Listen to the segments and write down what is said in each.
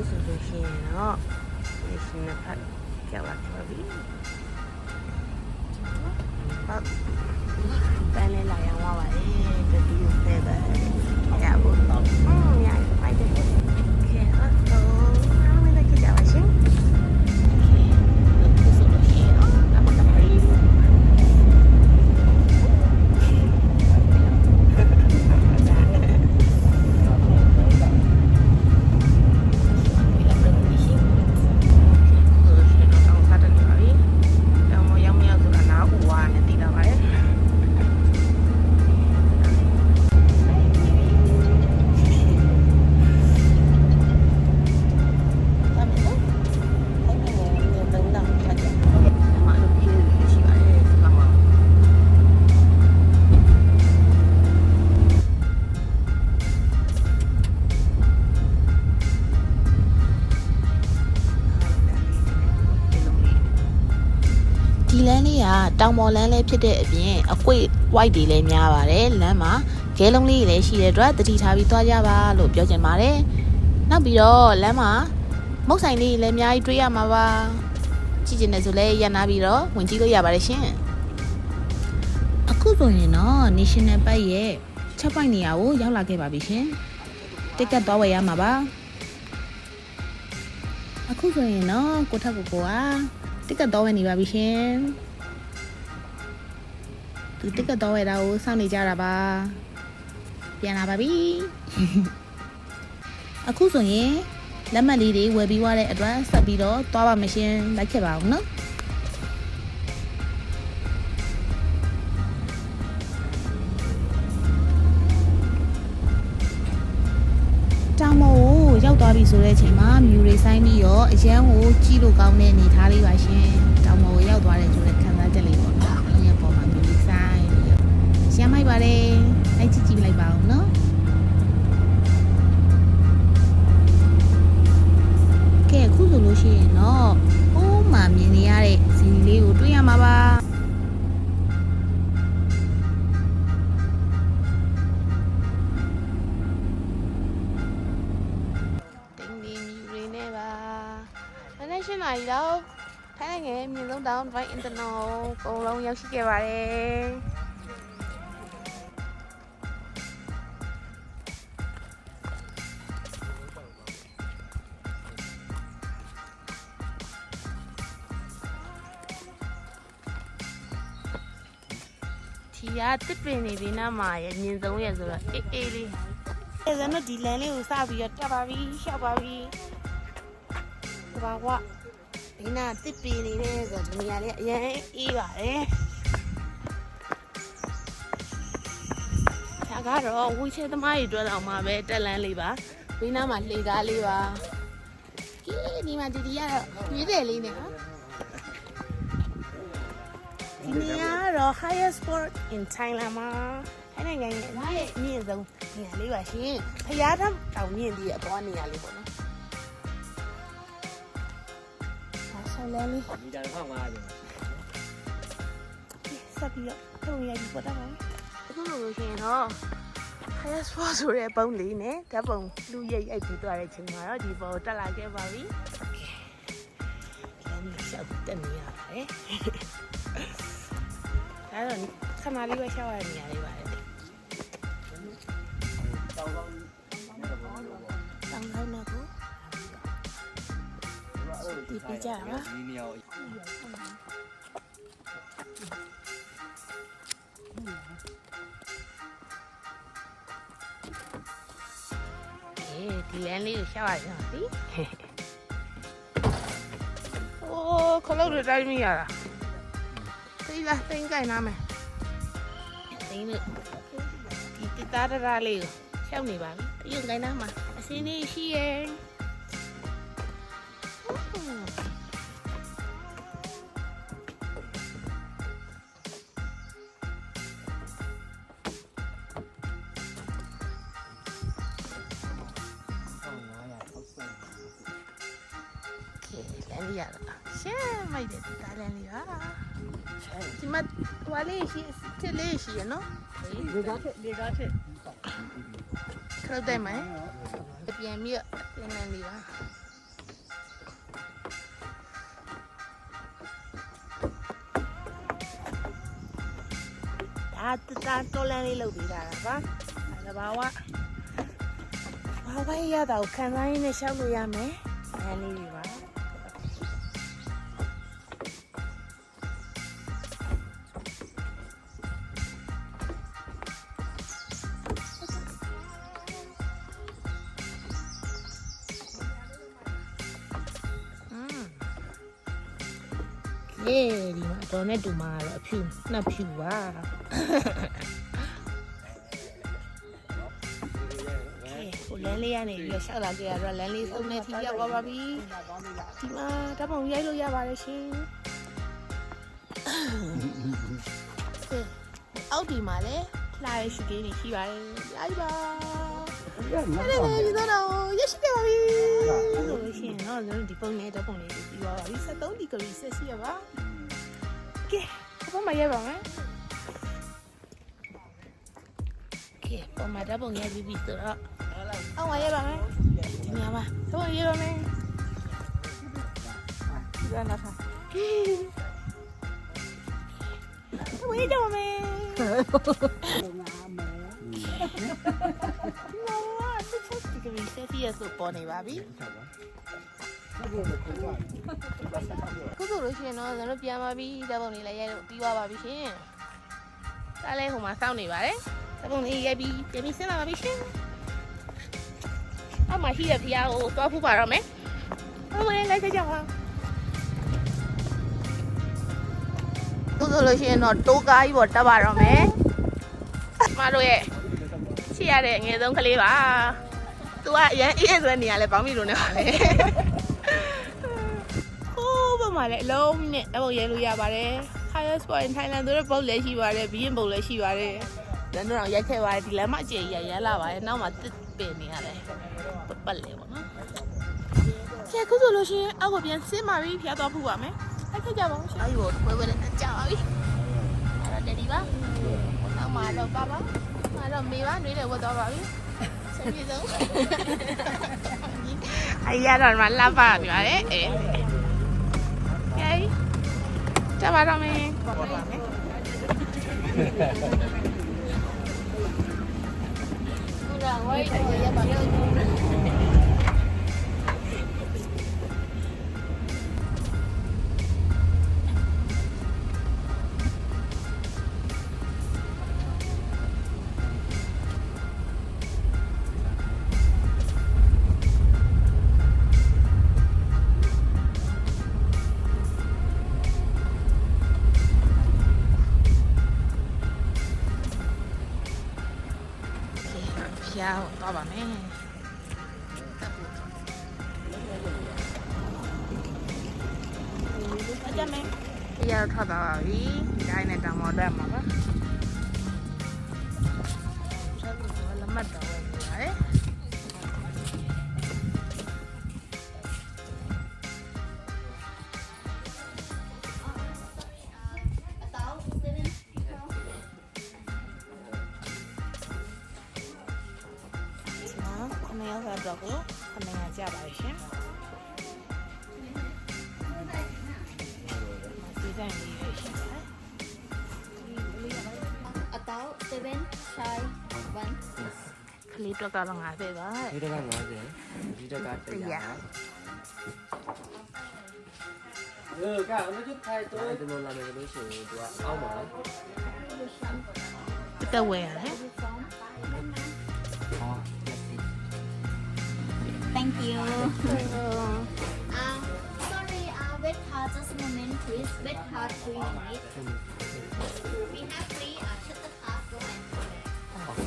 ခုဆိုလို့ရှိရင်တော့ဒီရှင်နဲ့ဖတ်ကြောက်လာခဲ့ပါပြီဟုတ်ပန်းလေးလာရောင်းသွားပါလေတတိယဆဲပဲရဖို့อืมရဖိုက်တယ် လေးကတောင်ပေါ်လမ်းလေးဖြစ်တဲ့အပြင်အကွေ့ white တွေလည်းများပါတယ်လမ်းမှာဂဲလုံးလေးတွေလည်းရှိတဲ့အတွက်တတိထားပြီးသွားကြပါလို့ပြောချင်ပါတယ်နောက်ပြီးတော့လမ်းမှာမုတ်ဆိုင်လေးတွေလည်းအများကြီးတွေ့ရမှာပါကြည့်ကျင်တယ်ဆိုလည်းရန်နာပြီးတော့ဝင်ကြည့်လို့ရပါတယ်ရှင်အခုဆိုရင်တော့ National Park ရဲ့ချက်ပိုက်နေရာကိုရောက်လာခဲ့ပါပြီရှင်တက်ကတ်သွားဝယ်ရမှာပါအခုဆိုရင်တော့ကိုထက်ကိုကိုကတက်ကတ်တော့ဝယ်နေပါပြီရှင် သူတက်ကတ်တော့ဝယ်တာကိုစောင့်နေကြတာပါပြန်လာပါပြီအခုဆိုရင်လက်မှတ်လေးတွေဝယ်ပြီးွားတဲ့အတွက်ဆက်ပြီးတော့သွားပါမရှင်လိုက်ခဲ့ပါအောင်နော်တောင်မောကိုရောက်သွားပြီဆိုတဲ့အချိန်မှာမြူတွေဆိုင်ပြီးတော့အရန်ကိုကြည့်လို့ကောင်းတဲ့အနေထားလေးပါရှင်တောင်မောကိုရောက်သွားတယ်ဆိုတဲ့ ရှမ်းမိုက်ပါတယ်လိုက်ကြည့်ကြည့်လိုက်ပါအောင်နော်ကဲအခုဆိုလို့ရှိရင်တော့ဟိုးမှမြင်နေရတဲ့ဇီနီလေးကိုတွေ့ရမှာပါတင်းဒီမြူတွေနဲ့ပါမနေ့ရှင်းလာပြီတော့ထိုင်းနိုင်ငံရဲ့မြင့်ဆုံးတောင်ဘိုင်းအင်တာနော်အကုန်လုံးရောက်ရှိခဲ့ပါတယ် ထီကတစ်ပင်နေပြီးနားမှာရဲ့မြင့်ဆုံးရဲ့ဆိုတော့အေးအေးလေးအဲဒါနဲ့ဒီလမ်းလေးကိုစပြီးတော့တက်ပါပြီရှောက်ပါပြီတဘာဝဒီနာတစ်ပင်နေတဲ့ဆိုတော့ဒီနေရာလေးအရင်အေးပါတယ်ဒါကတော့ဝီချဲသမားတွေအတွက်တော့မှပဲတက်လန်းလေးပါဒီနားမှာလှေကားလေးပါကဲဒီမှာဒီဒီကတော့ရွေးတယ်လေးနဲ့ ရာကတော့ highest sport in Thailand မှာထိုင်းနိုင်ငံရဲ့အမြင့်အမြင့်ဆုံးနေရာလေးပါရှင်ဖျားထတောင်မြင့်ပြီးအပေါ်နေရာလေးပေါ့နော်ဒါဆောင်းလန်းလေးမီတာ1500ကျော်ဆက်ပြီးတော့ထုံရည်ပေါ်တော့ပါအခုလိုလို့ရှိရင်တော့ highest sport ဆိုတဲ့ပုံလေးနဲ့ဓာတ်ပုံလူရိပ်ရိုက်ပြီးသွားတဲ့ချိန်မှာတော့ဒီပေါ်တက်လာခဲ့ပါပြီလမ်းကြီးလျှောက်တက်နေရပါတယ် ဒါတော့ခဏလေးပဲရှောက်ရတဲ့နေရာလေးပါတယ်တောင်းတောင်းတောင်းခိုင်းတော့ကိုဒီပြကြပါဒီနေရာကိုအေးဒီလမ်းလေးကိုရှောက်ရအောင်ဒီအိုးခလုတ်တွေတိုင်းမိရတာ သိလားသိန်းကြိုင်နာမယ်သိန်းလို့ဒီတတာတရာလေးကိုရှောက်နေပါပြီအရင်ကြိုင်နာမှာအစင်းလေးရှိရဲ့ကဲလမ်းလေးရတာရှမ်းမိုက်တယ်ဒီတားလမ်းလေးပါ ဒီမှာဝါလေးရှိတစ်လေးရှိရနော်လေကားချက်လေကားချက်ခရုတ်တယ်မယ်ပြန်ပြီးပြန်နေလေပါဒါတတတော်လန်းလေးလုပ်ပေးတာပါ။ဒါဘာဝဘာဝရရတာကိုခံစားရင်းနဲ့ရှောက်လို့ရမယ်။အဲလေးတွေပါ ကဲဒီမှာတော်နဲ့တူမှာတော့အဖြူနှစ်ဖြူပါကဲဟိုလမ်းလေးကနေပြီးတော့ရှောက်လာကြရတော့လမ်းလေးစုံနေထီရောက်သွားပါပြီဒီမှာဓာတ်ပုံရိုက်လို့ရပါတယ်ရှင်ကဲအောက်ဒီမှာလည်းလာရရှိသေးနေရှိပါတယ်ရိုက်ပါအဲ့ဒါလည်းဒီတော့ ဒီပုံနဲ့ဓာတ်ပုံလေးကိုပြီးသွားပါပြီ73ဒီဂရီဆက်ရှိရပါကဲဘာမှမရပါမယ်ကဲပုံမှန်ဓာတ်ပုံရိုက်ပြီးပြီဆိုတော့အောင်းမရပါမယ်ဒီနေရာမှာတော့ရပါမယ်ဒီကနာထားကဲဝေးတော့မယ်နော်ဆက်ချက်ဒီကရီဆက်စီရဆိုပေါ်နေပါပြီ ခုဆိုလို့ရှိရင်တော့ကျွန်တော်ပြန်ပါပြီဓာတ်ပုံလေးလည်းရိုက်လို့ပြီးသွားပါပြီရှင်ဒါလည်းဟိုမှာစောင့်နေပါတယ်ဓာတ်ပုံလေးရိုက်ပြီးပြန်ပြီးဆင်းလာပါပြီရှင်အောက်မှာရှိတဲ့ဖျားကိုသွားဖူးပါတော့မယ်အောက်မှာလည်းလိုက်ဆက်ကြပါခုဆိုလို့ရှိရင်တော့တိုးကားကြီးပေါ်တက်ပါတော့မယ်ကျမတို့ရဲ့ချစ်ရတဲ့အငယ်ဆုံးကလေးပါသူကအရန်အေးဆိုတဲ့နေရာလဲပေါင်းပြီလို့နေပါလေဟိုး ဘက်မှာလည်းအလုံးနဲ့အပုံရဲလို့ရပါတယ် Higher Sport in Thailand ဆိုတဲ့ပုတ်လည်းရှိပါတယ်ဘီရင်ပုတ်လည်းရှိပါတယ်လမ်းတော့ရိုက်ခဲ့ပါတယ်ဒီလမ်းမအကျယ်ကြီးရရလာပါတယ်နောက်မှာတစ်ပင်နေရတယ်ပတ်ပတ်လေပေါ့နော်ကျဲခုဆိုလို့ရှိရင်အောက်ကိုပြန်ဆင်းပါပြီဖျားသွားဖူးပါမယ်အဲ့ခက်ကြပါဦးရှင်အဲ့ဒီကိုပွဲပွဲနဲ့ကြာပါပြီအဲ့တော့တဒီပါနောက်မှာတော့ပါပါမှာတော့မေပါနှွေးတယ်ဝတ်သွားပါပြီဆက်ပြေဆုံးအဲ့ရတော့မှလှပနေပါတယ်အေးကဲ ကြပါတော့မယ်ဖျားသွားပါ မ မရောက်တော့ကိုခမရကြပါရှင်ဒီတိုင်းလေးရရှင် About seven shy one. ခလေးတော့ကတော့ငါပဲပါ ဒီတက်က90ဒီတက်က100เออก็เอาชุดไทยตัวဒီလိုလာမယ်လို့ရှိရင်သူကအောက်မှာ တက်ဝဲရတယ် Thank you. uh, sorry, uh, wait just a moment, please. Wait for. We have three uh, shuttle cars going.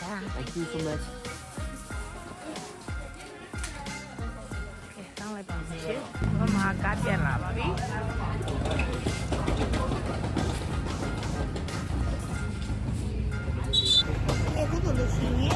Yeah. Thank you so much. Okay, mga kat yan lah, babi. Eh, kok tuh di sini?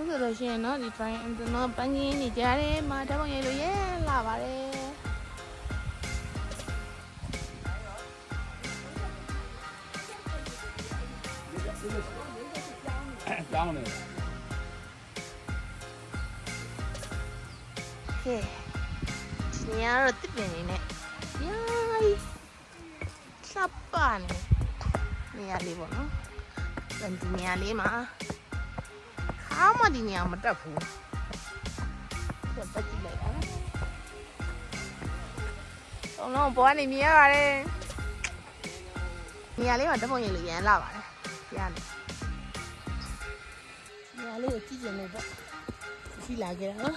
ခုဆိုလို့ရှိရင်တော့ဒီ try and တော့ပန်းကြီးနေကြတယ်မှာဓာတ်ပုံရိုက်လို့ရဲလာပါတယ်ကြောင်းနေကဲဒီညတော့တစ်ပင်နေနဲ့ယားစပ်ပါနေနေရာလေးပေါ့နော်ဒီနေရာလေးမှာ ခါမှဒီနေရာမတက်ဘူးဆက်တက်ကြည့်လိုက်အောင်တော့တော့ဘောကနေမြင်ရပါတယ်နေရာလေးမှာဓာတ်ပုံရိပ်လို့ရမ်းလာပါတယ်ရတယ်နေရာလေးကိုကြည့်ကြည့်လို့ပေါ့ကြည့်လာကြတာနော်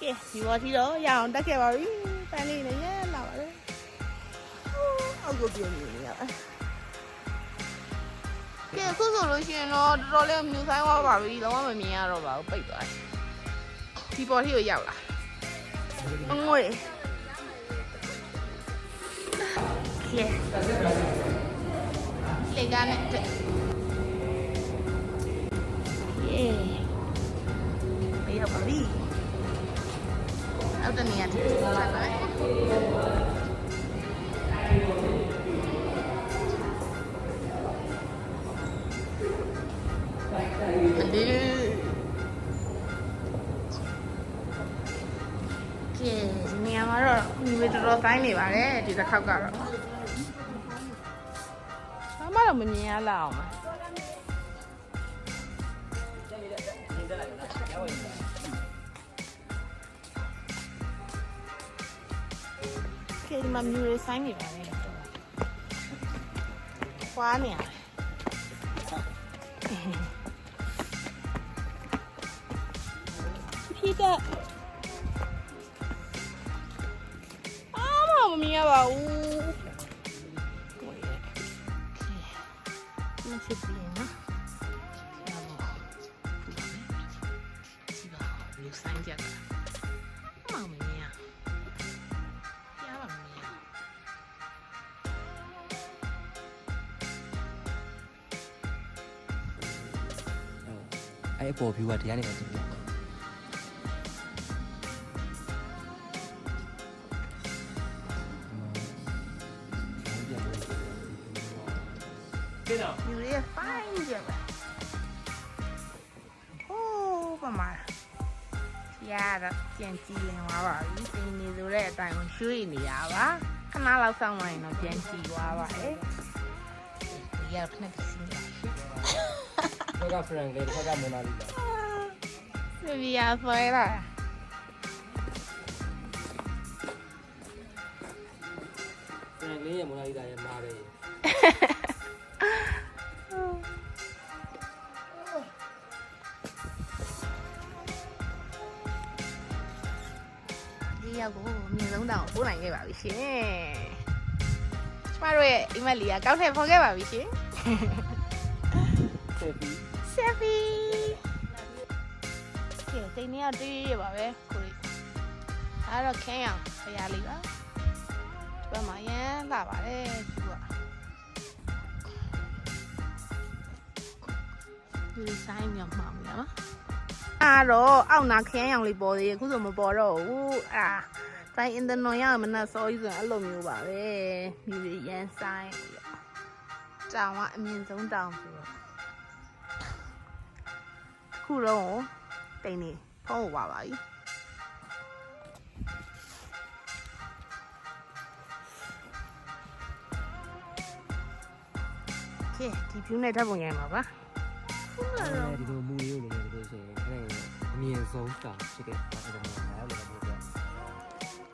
ကဲဒီဘောတီတော့ရအောင်တက်ခဲ့ပါပြီပန်းလေးလည်းရလာပါလေအောက်ကိုပြင်းနေရပါ ကဲအခုဆိုလို့ရှိရင်တော့တော်တော်လေးမြူဆိုင်သွားပါပြီလုံးဝမမြင်ရတော့ပါဘူးပိတ်သွားတယ်ဒီဘောတီကိုရောက်လာအငွေကဲလေကနဲ့တက်ယေးရောက်ပါပြီနောက်တနေရာထိဆက်ပါမယ် င်းနေပါတယ်ဒီတစ်ခေါက်ကတော့ဘာမှတော့မမြင်ရလောက်အောင်ပါကဲဒီမှာမြူတွေဆိုင်နေပါတယ်ခွာနေရတယ်ဖြစ်တဲ့ အားမမမြင်ရပါဘူးကိုယ်ရဲ့မဖြစ်ဘူးနော်ဒီပါလူဆိုင်ကြတာမမမြင်ရပြားပါမမြင်ရအဲ့အပေါ် view ကတရားနေ မှာတူတယ်ယူရဲဖိုင်းကြပါဟိုးပမာရတော့ပြန်ကြည့်ရင်သွားပါပြီတင်နေဆိုတဲ့အတိုင်းကိုရွှေ့နေရပါခဏလောက်စောင့်လိုက်ရင်တော့ပြန်ကြည့်သွားပါတယ်ဒီရောက်ခဏကြည့်စီရရှိဘက်က frank လေးတစ်ခါကမိုနာလီလာစီဗီယာဆွဲလာ ဒီရောက်ကိုအမြင့်ဆုံးတောင်ပို့နိုင်ခဲ့ပါပြီရှင်ကျမတို့ရဲ့အိမ်မက်လီကကောက်ထည့်ဖော်ခဲ့ပါပြီရှင်ဆက်ပြီးဆက်ဖီကဲတိတ်နေရတေးရပါပဲကိုလေးအဲ့တော့ခင်းအောင်ဖရာလေးပါဒီဘက်မှာရမ်းလာပါတယ်သူကဒီဆိုင်မြောက်မှောင်ရပါ အဲ့တော့အောက်နာခင်းအောင်လေးပေါ်သေးတယ်အခုဆိုမပေါ်တော့ဘူးအဲ့ဒါတိုင်းအင်တနွန်ရမနက်စောကြီးဆိုရင်အဲ့လိုမျိုးပါပဲမြူရရမ်းဆိုင်တောင်ကအမြင့်ဆုံးတောင်ဆိုတော့ခုတော့တိန်နေဖုံးပါပါပြီကဲဒီ view နဲ့ဓာတ်ပုံရိုက်မှာပါဟုတ်လားတော့ဒီလိုမူလေးကိုလည်းလို့ဆိုရင်အဲ့ဒါအ မြင်ဆုံးတောင်ဖြစ်တဲ့အဲ့ဒါမျိုးငါလည်းပြောပြ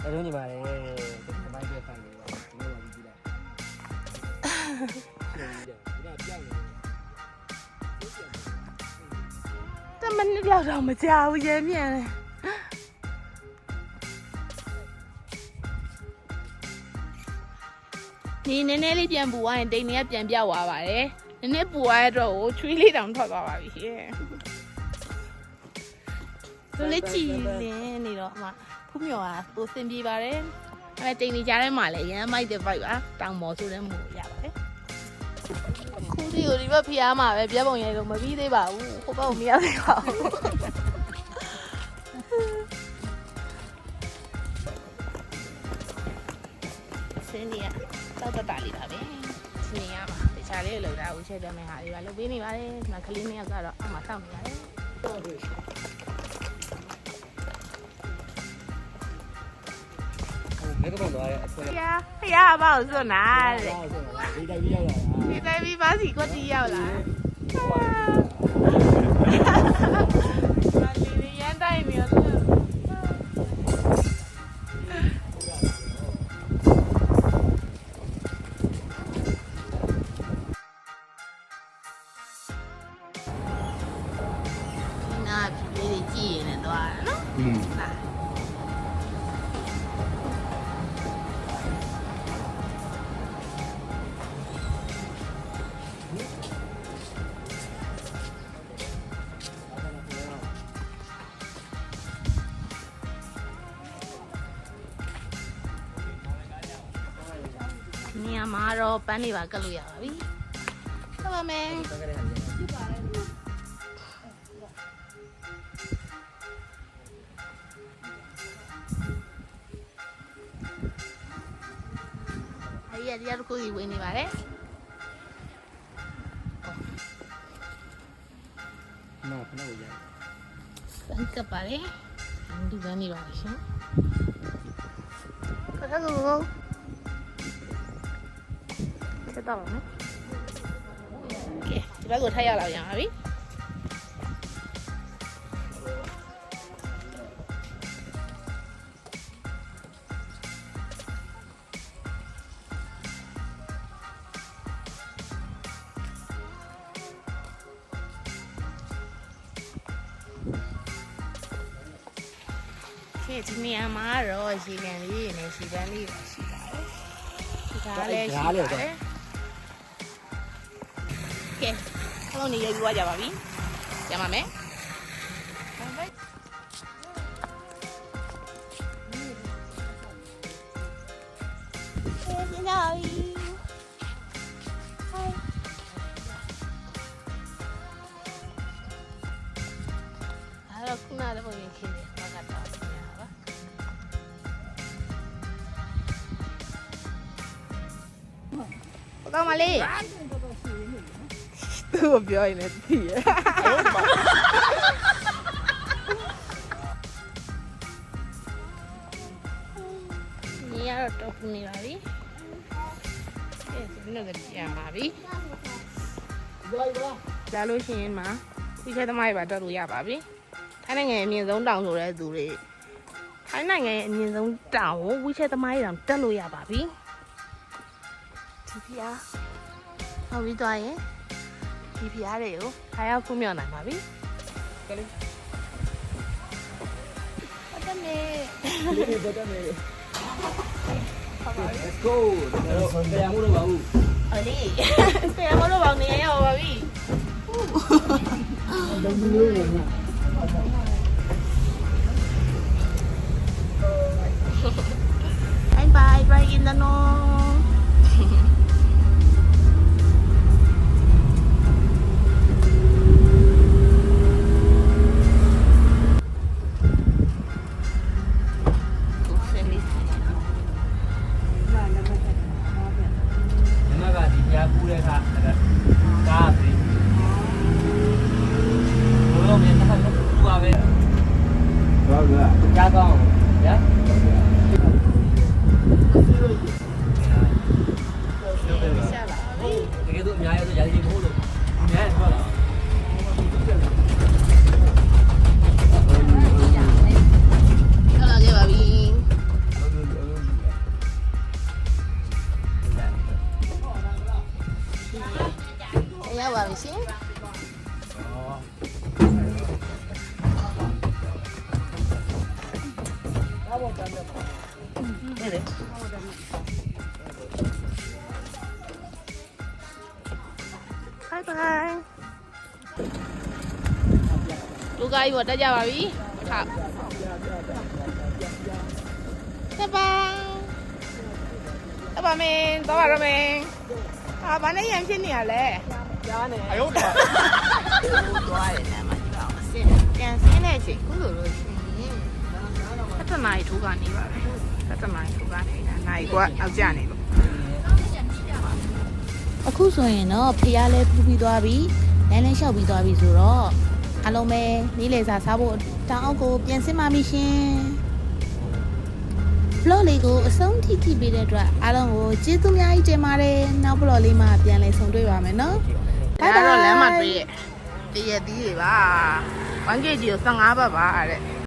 အဲ့တော့ညီမလေးဒီမိုင်းပြဖိုင်လေးပါဒီလိုပါကြည့်လိုက်ရှင်းတယ်ဒါပြောင်းနေတယ်တမနစ်လောက်တော့မကြောက်ဘူးရဲမြန်တယ်နေဒီနည်းနည်းလေးပြန်ပူသွားရင်တိမ်တွေကပြန်ပြောက်သွားပါတယ်နည်းနည်းပူသွားတဲ့အတွက်ကိုချွေးလေးတောင်ထွက်သွားပါပြီရှင် သူလေးချီလင်းနေတော့အမဖူးမြော်ကပိုစင်ပြေပါတယ်အဲတိမ်နေကြတဲ့မှာလည်းရမ်းမိုက်တဲ့ vibe ပါတောင်မော်ဆိုတဲ့မို့ရပါတယ်ခုဒီကိုဒီဘက်ဖျားမှာပဲပြက်ပုံရဲလို့မပြီးသေးပါဘူးဟိုဘက်ကိုမရောက်သေးပါဘူးစင်းနေရတောက်တတလေးပါပဲစင်းနေရမှာတခြားလေးလောက်တာဦးချက်တဲ့မဲ့ဟာလေးပါလုပ်ပေးနေပါတယ်ဒီမှာကလေးနှစ်ယောက်ကတော့အမှစောင့်နေရတယ် မဲကတော့သွားတဲ့အဆွဲဖျားဖျားအပေါ့စွနာတဲ့ဒီတိုင်းပြီးရောက်လာတာဒီတိုင်းပြီးပါစီကိုတီရောက်လာ တော့ပန်းတွေပါကတ်လို့ရပါပြီ။ဆက်ပါမယ်တက်ကြတဲ့ဟာကြီး။အဲဒီကတရားတစ်ခုစီဝင်နေပါတယ်မခဏကိုရ။ပန်းကတ်ပါတယ်။ဒီပန်းနေပါလိမ့်ရှင်။ခက်ခက်ကို ဆက်တော့မယ်။ကဲဒီဘက်ကိုထပ်ရောက်လာပြန်ပါပြီ။။ခေဒီနေရာမှာတော့ရေကန်လေးနဲ့ရှီတန်းလေးပါရှိပါတယ်။ဒီကားလည်းရှိပါတယ်။ ခလုံးနေရိုက်ပြီးွားကြပါပြီကျမမယ်ပြန်ကြပါပြီအဲ့တော့ခုနလည်းပုံရင်ခင်းတယ်ဘာကတော့ Vamos ali. ကိုပြောရင်လည်းသိရညီရတော့တော့ခုနေပါပြီအဲ့ဒီနေ့လည်းပြန်ပါပြီလာလို့ရှိရင်မှာဒီခဲသမားတွေပါတက်လို့ရပါပြီထိုင်းနိုင်ငံရဲ့အမြင့်ဆုံးတောင်ဆိုတဲ့သူတွေထိုင်းနိုင်ငံရဲ့အမြင့်ဆုံးတောင်ကိုဝီချဲသမားတွေတောင်တက်လို့ရပါပြီဒီဖျားဟောပြီးသွားရင် ဒီဖျားတွေကိုခါရောက်ဖူးမြော်နိုင်ပါပြီဟုတ်တယ်မေဒီဘက်ကနေ Let's go တော့တရားမှုတော့ပါဘူးအလေးဆရာမတို့ပေါင်းနေရရောက်ပါပြီလုံးမျိုးဝင် ကားကြီးပေါ်တက်ကြပါပြီဟုတ်တက်ပါတက်ပါမင်းတော့ပါရမင်းအာဘာနဲ့ရံဖြစ်နေရလဲအယုတ်တာသွားတယ်နားမှာကြည့်ပါဦးအစင်ပြန်ဆင်းတဲ့အချိန်ခုလိုလို့ရှိရင်ဆက်တနာရီထိုးကနေပါပဲဆက်တနာရီထိုးကနေတာနိုင်ကွာအောက်ကျနေလို့အခုဆိုရင်တော့ဖះလဲပူပြီးသွားပြီလမ်းလမ်းလျှောက်ပြီးသွားပြီဆိုတော့ အားလုံးပဲနေ့လည်စာစားဖို့တောင်အောက်ကိုပြန်ဆင်းပါပြီရှင် vlog လေးကိုအဆုံးထိကြည့်ပေးတဲ့အတွက်အားလုံးကိုကျေးဇူးများကြီးတင်ပါတယ်နောက် vlog လေးမှာပြန်လည်ဆုံတွေ့ပါမယ်နော်ဒါကတော့လမ်းမှာတွေ့ရဲ့တရက်သီးတွေပါ 1kg ကို15ဘတ်ပါတဲ့